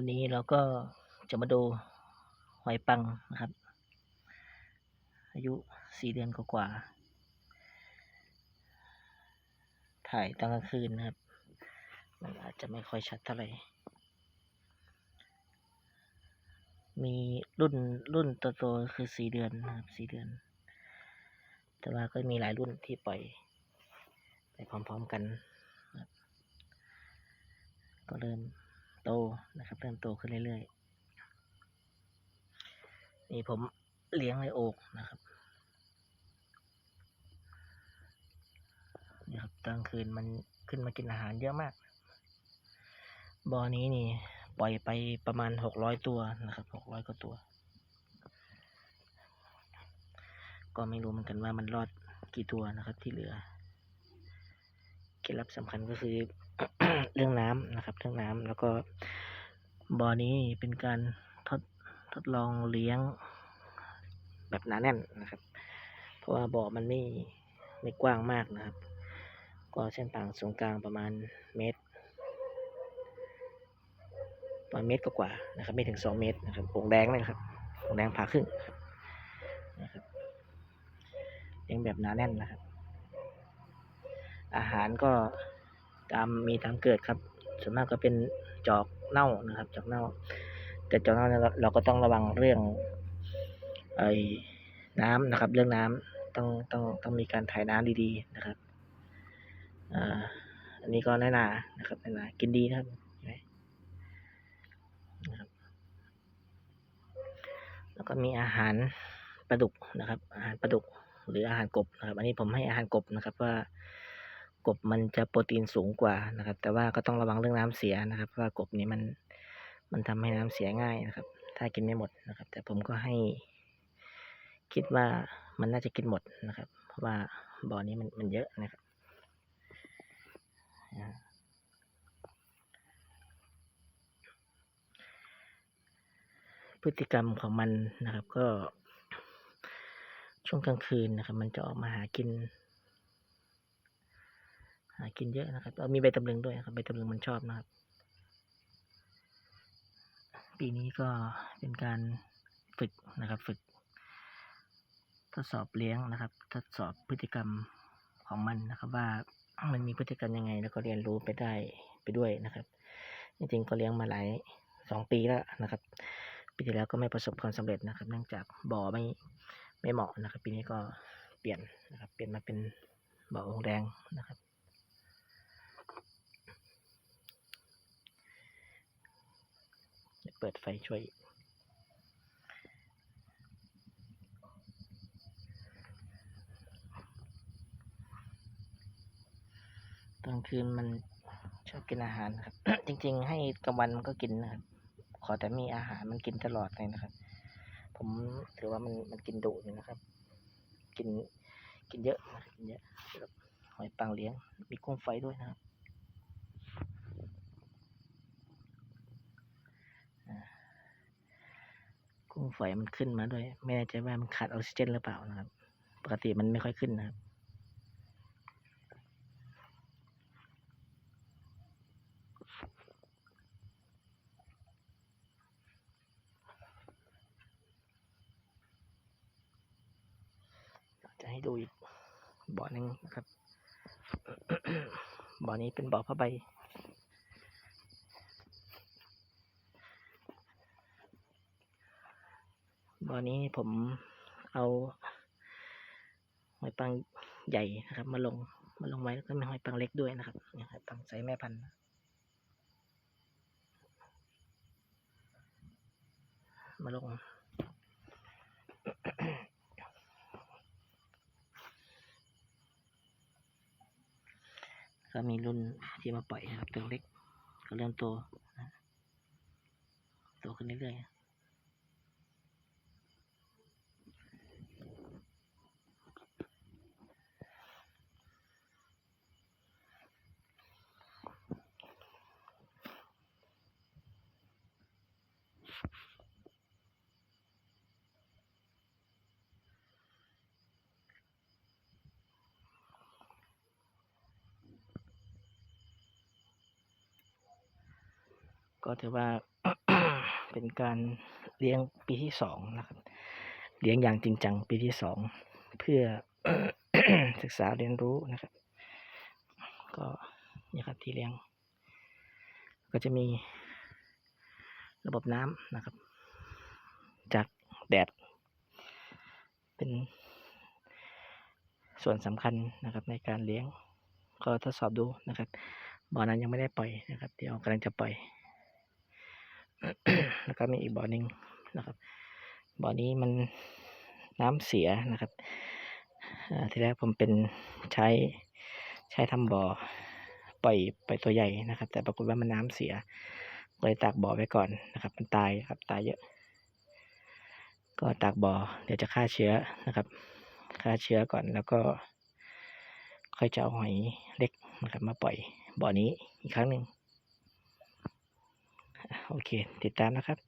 วันนี้เราก็จะมาดูหอยปังนะครับ อายุสี่เดือนกว่าๆถ่ายตอนกลางคืนนะครับ มันอาจจะไม่ค่อยชัดเท่าไหร่มีรุ่นรุ่นตัวโตคือสี่เดือนนะครับสี่เดือน แต่ว่าก็มีหลายรุ่นที่ปล่อยไปพร้อมๆกัน ก็เริ่ม โตนะครับ เริ่มโตขึ้นเรื่อยๆ นี่ผมเลี้ยงในโอกนะครับนี่ครับกลางคืนมันขึ้นมากินอาหารเยอะมาก บ่อนี้นี่ ปล่อยไปประมาณหกร้อยตัวนะครับหกร้อยกว่าตัว ก็ไม่รู้เหมือนกันว่ามันรอดกี่ตัวนะครับที่เหลือ เคล็ดลับสำคัญก็คือเรื่องน้ำนะครับ เรื่องน้ำแล้วก็บ่อนี้เป็นการทดทดลองเลี้ยงแบบหนาแน่นนะครับ เพราะว่าบ่อมันไม่ไม่กว้างมากนะครับ ก็เส้นผ่านศูนย์กลางประมาณเมตรประมาณเมตรกว่าๆนะครับ ไม่ถึงสองเมตรนะครับผงแดงเลยนะครับผงแดงผ่าครึ่งครับนะครับเลี้ยงแบบหนาแน่นนะครับ อาหารก็ตามมีตามเกิดครับส่วนมากก็เป็นจอกเน่านะครับ จอกเน่า แต่จอกเน่าเราเราก็ต้องระวังเรื่องไอ้น้ำนะครับ เรื่องน้ำต้องต้องต้องมีการถ่ายน้ำดีๆนะครับอ่าอันนี้ก็น้อยนานะครับน้อยนากินดีนะครับนะครับ แล้วก็มีอาหารปลาดุกนะครับ อาหารปลาดุกหรืออาหารกบนะครับ อันนี้ผมให้อาหารกบนะครับว่า กบมันจะโปรตีนสูงกว่านะครับ แต่ว่าก็ต้องระวังเรื่องน้ำเสียนะครับเพราะว่ากบนี้มันมันทำให้น้ำเสียง่ายนะครับ ถ้ากินไม่หมดนะครับ แต่ผมก็ให้ คิดว่ามันน่าจะกินหมดนะครับ เพราะว่าบ่อนี้มันมันเยอะนะครับพฤติกรรมของมันนะครับก็ช่วงกลางคืนนะครับ มันจะออกมาหากิน หากินเยอะนะครับเอามีใบตำลึงด้วยครับใบตำลึงมันชอบนะครับ ปีนี้ก็เป็นการฝึกนะครับฝึก ทดสอบเลี้ยงนะครับ ทดสอบพฤติกรรมของมันนะครับว่ามันมีพฤติกรรมยังไง แล้วก็เรียนรู้ไปได้ไปด้วยนะครับ จริงๆก็เลี้ยงมาหลายสองปีแล้วนะครับปีที่แล้วก็ไม่ประสบความสำเร็จนะครับ เนื่องจากบ่อไม่ไม่เหมาะนะครับ ปีนี้ก็เปลี่ยนนะครับ เปลี่ยนมาเป็นบ่อองแดงนะครับ เปิดไฟช่วย ตอนคืนมันชอบกินอาหารครับ จริง ๆ ให้กลางวันมันก็กินนะครับ ขอแต่มีอาหารมันกินตลอดเลยนะครับ ผมถือว่ามันมันกินดุอยู่นะครับ กินกินเยอะนะครับกินเยอะหรับหอยปังเลี้ยง มีกุ้งไฟด้วยนะครับอ่า กุ้งไฟมันขึ้นมาด้วย ไม่แน่ใจว่ามันขาดออกซิเจนหรือเปล่านะครับ ปกติมันไม่ค่อยขึ้นนะครับจะให้ดูอีกบ่อหนึ่งนะครับ บ่อนี้เป็นบ่อผ้าใบ บ่อนี้ผมเอาหอยปังใหญ่นะครับ มาลงมาลงไว้แล้วก็มีหอยปังเล็กด้วยนะครับนี่หอยปังไซส์แม่พันธุ์มาลงก็มีรุ่นที่มาปล่อยนะครับตัวเล็กก็เริ่มโตนะโตขึ้นเรื่อยๆ ก็ถือว่าเป็นการเลี้ยงปีที่สองนะครับ เลี้ยงอย่างจริงจังปีที่สองเพื่อศึกษาเรียนรู้นะครับ ก็นี่ครับที่เลี้ยง ก็จะมีระบบน้ำนะครับ จากแดด เป็นส่วนสำคัญนะครับในการเลี้ยง ก็ทดสอบดูนะครับบ่อนั้นยังไม่ได้ปล่อยนะครับ เดี๋ยวกำลังจะปล่อย แล้วก็มีอีกบ่อหนึ่งนะครับ บ่อนี้มันน้ำเสียนะครับทีแรกผมเป็นใช้ใช้ทำบ่อปล่อยปล่อยตัวใหญ่นะครับ แต่ปรากฏว่ามันน้ำเสียเลยตากบ่อไว้ก่อนนะครับ มันตายครับตายเยอะ ก็ตากบ่อเดี๋ยวจะฆ่าเชื้อนะครับฆ่าเชื้อก่อนแล้วก็ค่อยจะเอาหอยเล็กนะครับมาปล่อยบ่อนี้อีกครั้งหนึ่ง โอเค ติดตามนะครับ